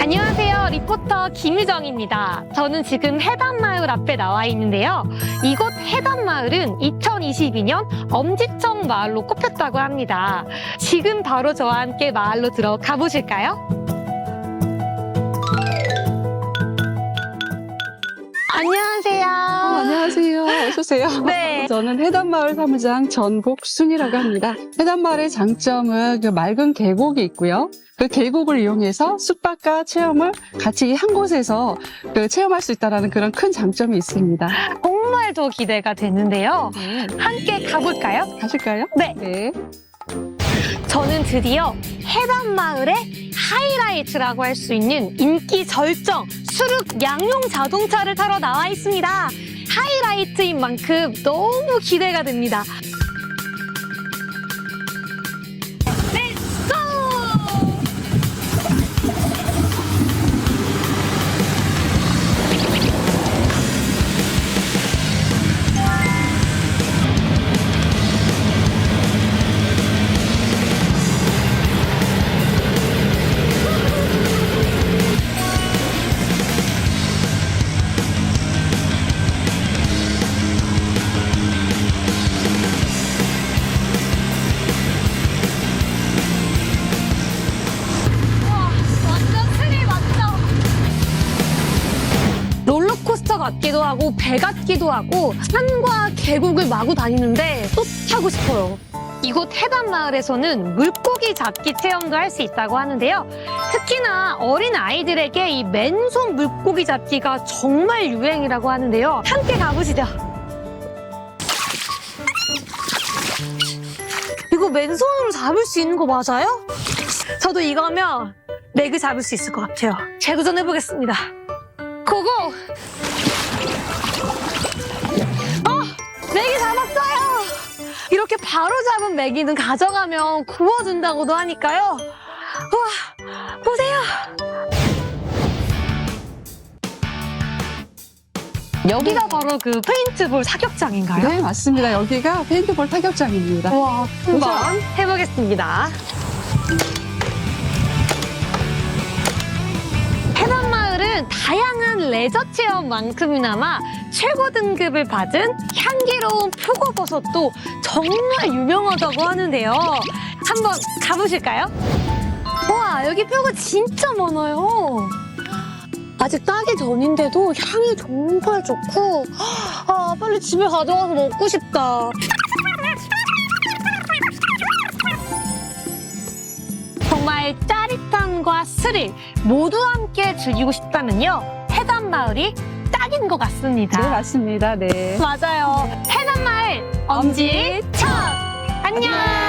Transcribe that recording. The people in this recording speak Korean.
안녕하세요. 리포터 김유정입니다. 저는 지금 해담마을 앞에 나와 있는데요. 이곳 해담마을은 2022년 엄지청 마을로 꼽혔다고 합니다. 지금 바로 저와 함께 마을로 들어가 보실까요? 저는 해담마을 사무장 전복순이라고 합니다. 해담마을의 장점은 그 맑은 계곡이 있고요. 그 계곡을 이용해서 숙박과 체험을 같이 한 곳에서 그 체험할 수 있다는 그런 큰 장점이 있습니다. 정말 더 기대가 되는데요. 함께 가볼까요? 가실까요? 네. 네. 저는 드디어 해담마을의 하이라이트라고 할 수 있는 인기 절정 수륙 양용 자동차를 타러 나와 있습니다. 하이라이트인 만큼 너무 기대가 됩니다. 같기도 하고 배 같기도 하고 산과 계곡을 마구 다니는데 또 타고 싶어요. 이곳 해담마을에서는 물고기 잡기 체험도 할 수 있다고 하는데요. 특히나 어린 아이들에게 이 맨손 물고기 잡기가 정말 유행이라고 하는데요. 함께 가보시죠. 이거 맨손으로 잡을 수 있는 거 맞아요? 저도 이거면 맥을 잡을 수 있을 것 같아요. 재도전해보겠습니다. 고고! 어! 맥이 잡았어요! 이렇게 바로 잡은 메기는 가져가면 구워준다고도 하니까요. 우와, 보세요! 여기가 바로 그 페인트볼 사격장인가요? 네, 맞습니다. 여기가 페인트볼 타격장입니다. 와, 한번 해보겠습니다. 레저 체험만큼이나마 최고 등급을 받은 향기로운 표고버섯도 정말 유명하다고 하는데요. 한번 가보실까요? 와, 여기 표고 진짜 많아요. 아직 따기 전인데도 향이 정말 좋고, 아, 빨리 집에 가져가서 먹고 싶다. 정말 짜릿함과 스릴 모두 함께 즐기고 싶다면요. 해담 마을이 딱인 것 같습니다. 네, 맞습니다. 네. 맞아요. 해남마을 엄지척 안녕.